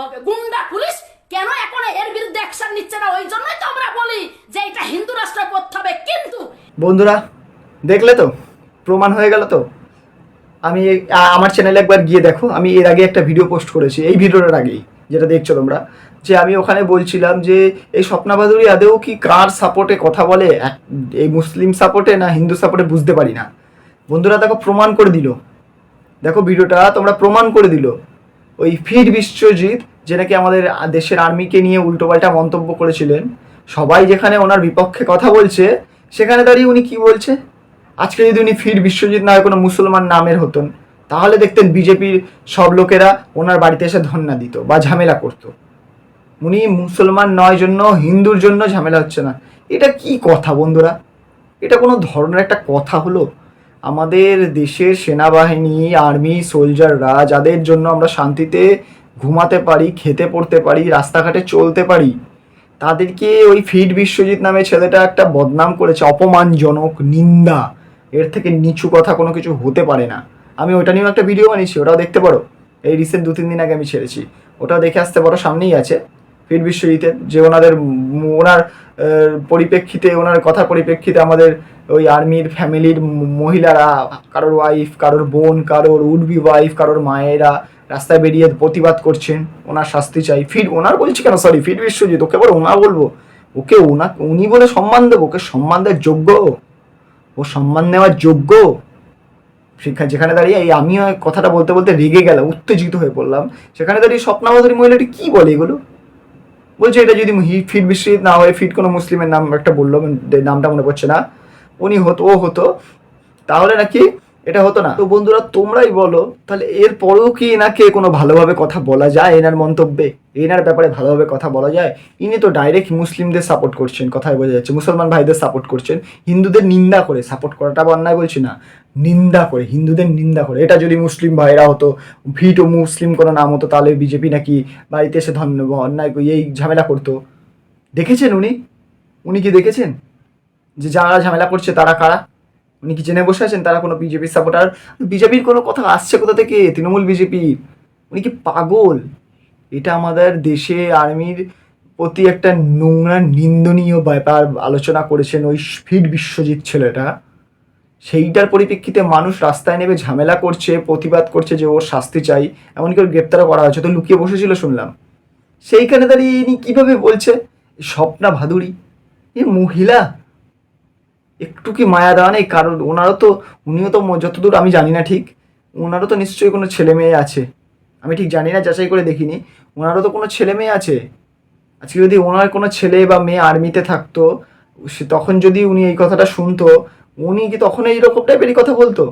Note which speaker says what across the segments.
Speaker 1: হবে গুন্ডা পুলিশ, কেন এখন এর বিরুদ্ধে অ্যাকশন নিচ্ছে না? ওই জন্যই তো আমরা বলি যে এটা হিন্দু রাষ্ট্র করতে হবে। কিন্তু
Speaker 2: বন্ধুরা, দেখলে তো? প্রমাণ হয়ে গেল তো? আমি আমার চ্যানেলে একবার গিয়ে দেখো। আমি এর আগে একটা ভিডিও পোস্ট করেছি, এই ভিডিওটার আগেই, যেটা দেখছ তোমরা। যে আমি ওখানে বলছিলাম যে, এই স্বপ্নাবাদুরি আদেও কি কার সাপোর্টে কথা বলে? এই মুসলিম সাপোর্টে না হিন্দু সাপোর্টে বুঝতে পারি না? বন্ধুরা, দেখো, প্রমাণ করে দিল। দেখো ভিডিওটা, তোমরা প্রমাণ করে দিল। ওই ফিড বিশ্বজিৎ, যে নাকি আমাদের দেশের আর্মিকে নিয়ে উল্টোপাল্টা মন্তব্য করেছিলেন, সবাই যেখানে ওনার বিপক্ষে কথা বলছে, সেখানে দাঁড়িয়ে উনি কি বলছে? আজকে যদি উনি ফির বিশ্বজিৎ না কোনো মুসলমান নামের হতেন, তাহলে দেখতেন বিজেপির সব লোকেরা ওনার বাড়িতে এসে ধন্না দিত বা ঝামেলা করতো। উনি মুসলমান নয় জন্য, হিন্দুর জন্য ঝামেলা হচ্ছে না। এটা কি কথা বন্ধুরা? এটা কোনো ধরনের একটা কথা হলো? আমাদের দেশের সেনাবাহিনী, আর্মি সোলজাররা যাদের জন্য আমরা শান্তিতে ঘুমাতে পারি, খেতে পড়তে পারি, রাস্তাঘাটে চলতে পারি, তাদেরকে ওই ফিড বিশ্বজিৎ নামে ছেলেটা একটা বদনাম করেছে, অপমানজনক, নিন্দা। এর থেকে নিচু কথা কোনো কিছু হতে পারে না। আমি ওটা নিয়েও একটা ভিডিও বানিয়েছি, ওটাও দেখতে পারো। এই রিসেন্ট দু তিন দিন আগে আমি ছেড়েছি। ওটাও দেখে আসতে পারো, সামনেই আছে। ফিড বিশ্বজিতের, যে ওনাদের ওনার পরিপ্রেক্ষিতে, ওনার কথা পরিপ্রেক্ষিতে আমাদের ওই আর্মির ফ্যামিলির মহিলারা, কারোর ওয়াইফ কারোর বোন, কারোর উডবি ওয়াইফ কারোর মায়েরা রাস্তায় বেরিয়ে প্রতিবাদ করছেন, ওনার শাস্তি চাই। ফিড ওনার বলছি কেন? সরি ফিড বিশ্বজিৎ, ওকে বলো ওনা বলব। ওকে ওনা, উনি বলে সম্মান দেবো, ওকে সম্মান দেওয়ার যোগ্য। ও সম্মান নেওয়ার যোগ্য। সেখানে, যেখানে দাঁড়িয়ে এই আমিও কথাটা বলতে বলতে রেগে গেলাম, উত্তেজিত হয়ে পড়লাম। সেখানে দাঁড়িয়ে স্বপ্নাবধারী মহিলাটি কি বলে এগুলো? বলছে, এটা যদি ফিট বিশ্বজিৎ না হয়ে, ফিট কোনো মুসলিমের নাম একটা বলল নামটা মনে পড়ছে না। উনি হতো, ও হতো। তাহলে নাকি এটা হতো না। তো বন্ধুরা, তোমরাই বলো, তাহলে এর পরেও কি এনাকে কোনো ভালোভাবে কথা বলা যায় এনার মন্তব্যে? এনার ব্যাপারে ভালোভাবে কথা বলা যায়? ইনি তো ডাইরেক্ট মুসলিমদের সাপোর্ট করছেন কথায় বোঝা যাচ্ছে। মুসলমান ভাইদের সাপোর্ট করছেন। হিন্দুদের নিন্দা করে সাপোর্ট করাটা অন্যায় বলছি না। নিন্দা করে, হিন্দুদের নিন্দা করে। এটা যদি মুসলিম ভাইরা হতো, ভিট ও মুসলিম কোনো নাম হতো, তাহলে বিজেপি নাকি বাড়িতে এসে ধন্য অন্যায় এই ঝামেলা করতো। দেখেছেন উনি? উনি কি দেখেছেন? যে যারা ঝামেলা করছে, তারা কারা? উনি কি জেনে বসে আছেন, তারা কোনো বিজেপির সাপোর্টার বিজেপির কোনো কথা আসছে কোথা থেকে? তৃণমূল বিজেপি উনি কি পাগল? এটা আমাদের দেশে আর্মির প্রতি একটা নোংরা, নিন্দনীয় ব্যাপার আলোচনা করেছেন ওই ফিট বিশ্বজিৎ ছেলেটা। সেইটার পরিপ্রেক্ষিতে মানুষ রাস্তায় নেমে ঝামেলা করছে, প্রতিবাদ করছে যে ওর শাস্তি চাই, এমনকি ওর গ্রেপ্তারও করা হয়েছে। তো লুকিয়ে বসেছিল শুনলাম। সেইখানে দাঁড়িয়ে ইনি কীভাবে বলছে? স্বপ্না ভাদুরী। এ মহিলা একটু কি মায়া দেওয়া নেই? কারণ ওনারও তো, উনিও তো যতদূর আমি জানি না ঠিক, ওনারও তো নিশ্চয়ই কোনো ছেলে মেয়ে আছে। আমি ঠিক জানি না, যাচাই করে দেখিনি। ওনারও তো কোনো ছেলে মেয়ে আছে। আজকে যদি ওনার কোনো ছেলে বা মেয়ে আর্মিতে থাকতো, সে তখন যদি উনি এই কথাটা শুনতো, উনি কি তখন এইরকম টাইপেরই কথা বলতো?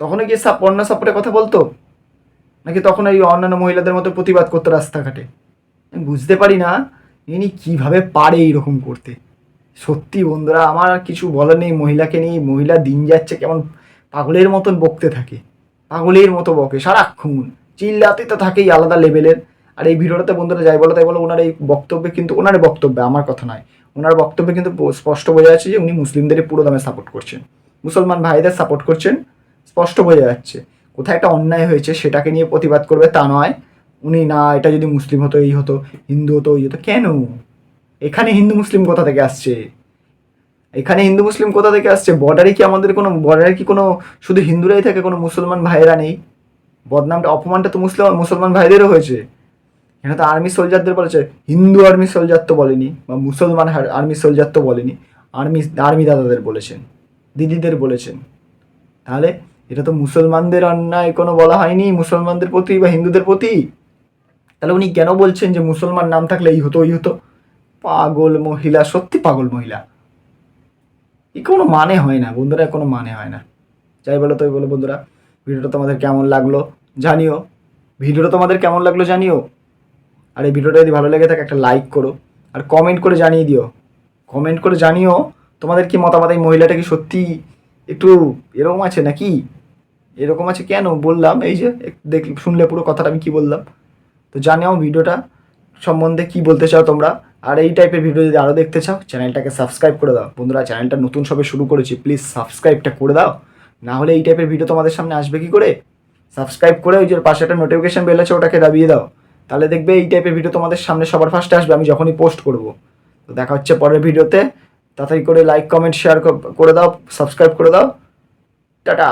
Speaker 2: তখনও কি সাপ অন্য সাপোর্টে কথা বলতো? নাকি তখন এই অন্যান্য মহিলাদের মতো প্রতিবাদ করতো রাস্তাঘাটে? আমি বুঝতে পারি না, ইনি কীভাবে পারে এইরকম করতে। সত্যি বন্ধুরা, আমার আর কিছু বলার নেই। মহিলাকে নিয়ে মহিলা দিন যাচ্ছে, কেমন পাগলের মতন বকতে থাকে। পাগলের মতো বকে সারাক্ষণ। চিল্লাতে তো থাকেই আলাদা লেভেলের। আর এই ভিডিওটাতে বন্ধুরা যাই বলো তাই বলো, ওনার এই বক্তব্যে কিন্তু, ওনার বক্তব্যে, আমার কথা নয়। ওনার বক্তব্যে কিন্তু স্পষ্ট বোঝা যাচ্ছে যে উনি মুসলিমদেরই পুরো দামে সাপোর্ট করছেন। মুসলমান ভাইদের সাপোর্ট করছেন, স্পষ্ট বোঝা যাচ্ছে। কোথায় একটা অন্যায় হয়েছে, সেটাকে নিয়ে প্রতিবাদ করবে তা নয়। উনি, না, এটা যদি মুসলিম হতো, এই হতো, হিন্দু হতো ওই হতো। কেন? এখানে হিন্দু মুসলিম কোথা থেকে আসছে? এখানে হিন্দু মুসলিম কোথা থেকে আসছে? বর্ডারে কি আমাদের কোনো বর্ডারে কি কোনো, শুধু হিন্দুরাই থাকে, কোনো মুসলমান ভাইয়েরা নেই? বদনামটা, অপমানটা তো মুসলিম, মুসলমান ভাইদেরও হয়েছে। এখানে তো আর্মি সোলজারদের বলেছে, হিন্দু আর্মি সোলজার তো বলেনি, বা মুসলমান আর্মি সোলজার তো বলেনি আর্মি আর্মি দাদাদের বলেছেন, দিদিদের বলেছেন। তাহলে এটা তো মুসলমানদের অন্যায় কোনো বলা হয়নি, মুসলমানদের প্রতি বা হিন্দুদের প্রতি? তাহলে উনি কেন বলছেন যে মুসলমান নাম থাকলে এই হতো, ওই হতো? পাগল মহিলা, সত্যি পাগল মহিলা। এই কোনো মানে হয় না, বন্ধুরা, কোনো মানে হয় না। যাই বলো তো বলো বন্ধুরা, ভিডিওটা তোমাদের কেমন লাগল জানিও। ভিডিওটা তোমাদের কেমন লাগল জানিও। আর এই ভিডিওটা যদি ভালো লেগে থাকে, একটা লাইক করো। আর কমেন্ট করে জানিয়ে দিও। কমেন্ট করে জানিও তোমাদের কি মতামত, এই মহিলাটা কি সত্যি একটু এরকম আছে নাকি? এরকম আছে কেন? বললাম, এই যে দেখ শুনলে পুরো কথাটা আমি কি বললাম। তো জানিও ভিডিওটা সম্বন্ধে কি বলতে চাও তোমরা। আর এই টাইপের ভিডিও যদি আরও দেখতে চাও চ্যানেলটাকে সাবস্ক্রাইব করে দাও। বন্ধুরা চ্যানেলটা নতুন সবে শুরু করেছি প্লিজ সাবস্ক্রাইবটা করে দাও। না হলে এই টাইপের ভিডিও তোমাদের সামনে আসবে কি করে? সাবস্ক্রাইব করে ওই যে পাশে একটা নোটিফিকেশান বেল আছে, ওটাকে দাবিয়ে দাও। তাহলে দেখবে এই টাইপের ভিডিও তোমাদের সামনে সবার ফার্স্টে আসবে, আমি যখনই পোস্ট করব। তো দেখা হচ্ছে পরের ভিডিওতে তাড়াতাড়ি করে লাইক কমেন্ট শেয়ার করে দাও সাবস্ক্রাইব করে দাও। টাটা!